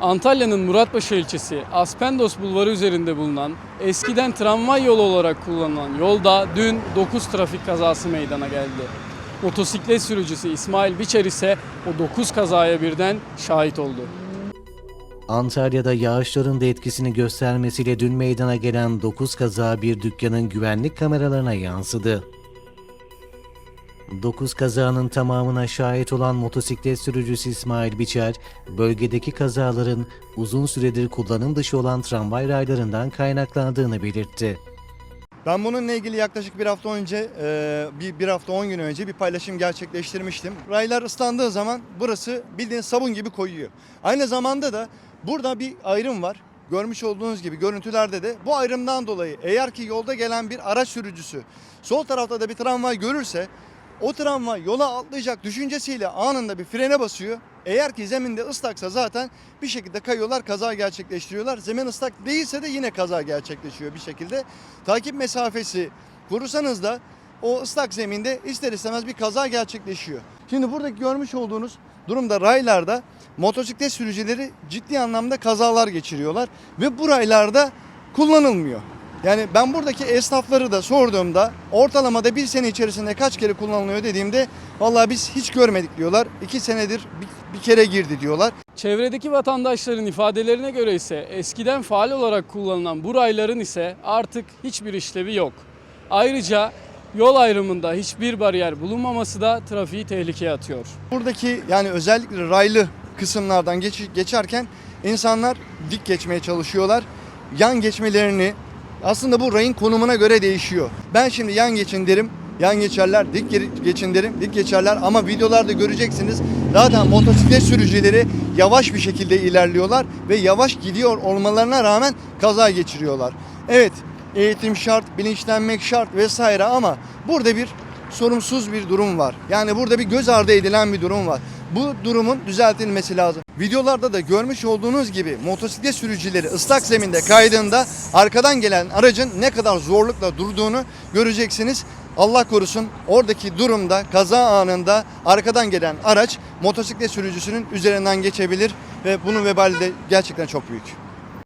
Antalya'nın Muratpaşa ilçesi Aspendos Bulvarı üzerinde bulunan eskiden tramvay yolu olarak kullanılan yolda dün 9 trafik kazası meydana geldi. Motosiklet sürücüsü İsmail Biçer ise o 9 kazaya birden şahit oldu. Antalya'da yağışların da etkisini göstermesiyle dün meydana gelen 9 kaza bir dükkanın güvenlik kameralarına yansıdı. 9 kazanın tamamına şahit olan motosiklet sürücüsü İsmail Biçer, bölgedeki kazaların uzun süredir kullanım dışı olan tramvay raylarından kaynaklandığını belirtti. Ben bununla ilgili yaklaşık bir hafta önce, e, bir, bir hafta 10 gün önce bir paylaşım gerçekleştirmiştim. Raylar ıslandığı zaman burası bildiğin sabun gibi koyuyor. Aynı zamanda da burada bir ayrım var. Görmüş olduğunuz gibi görüntülerde de bu ayrımdan dolayı eğer ki yolda gelen bir araç sürücüsü sol tarafta da bir tramvay görürse o tramvay yola atlayacak düşüncesiyle anında bir frene basıyor. Eğer ki zeminde ıslaksa zaten bir şekilde kayıyorlar, kaza gerçekleştiriyorlar. Zemin ıslak değilse de yine kaza gerçekleşiyor bir şekilde. Takip mesafesi kurursanız da o ıslak zeminde ister istemez bir kaza gerçekleşiyor. Şimdi buradaki görmüş olduğunuz durumda raylarda motosiklet sürücüleri ciddi anlamda kazalar geçiriyorlar ve bu raylarda kullanılmıyor. Yani ben buradaki esnafları da sorduğumda ortalamada bir sene içerisinde kaç kere kullanılıyor dediğimde vallahi biz hiç görmedik diyorlar. İki senedir bir, bir kere girdi diyorlar. Çevredeki vatandaşların ifadelerine göre ise eskiden faal olarak kullanılan bu rayların ise artık hiçbir işlevi yok. Ayrıca yol ayrımında hiçbir bariyer bulunmaması da trafiği tehlikeye atıyor. Buradaki yani özellikle raylı kısımlardan geç, geçerken insanlar dik geçmeye çalışıyorlar. Yan geçmelerini aslında bu rayın konumuna göre değişiyor. Ben şimdi yan geçin derim. Yan geçerler, dik geçin derim, dik geçerler ama videolarda göreceksiniz zaten motosiklet sürücüleri yavaş bir şekilde ilerliyorlar ve yavaş gidiyor olmalarına rağmen kaza geçiriyorlar. Evet, eğitim şart, bilinçlenmek şart vesaire ama burada bir sorumsuz bir durum var. Yani burada bir göz ardı edilen bir durum var. Bu durumun düzeltilmesi lazım. Videolarda da görmüş olduğunuz gibi motosiklet sürücüleri ıslak zeminde kaydığında arkadan gelen aracın ne kadar zorlukla durduğunu göreceksiniz. Allah korusun oradaki durumda kaza anında arkadan gelen araç motosiklet sürücüsünün üzerinden geçebilir ve bunun vebali de gerçekten çok büyük.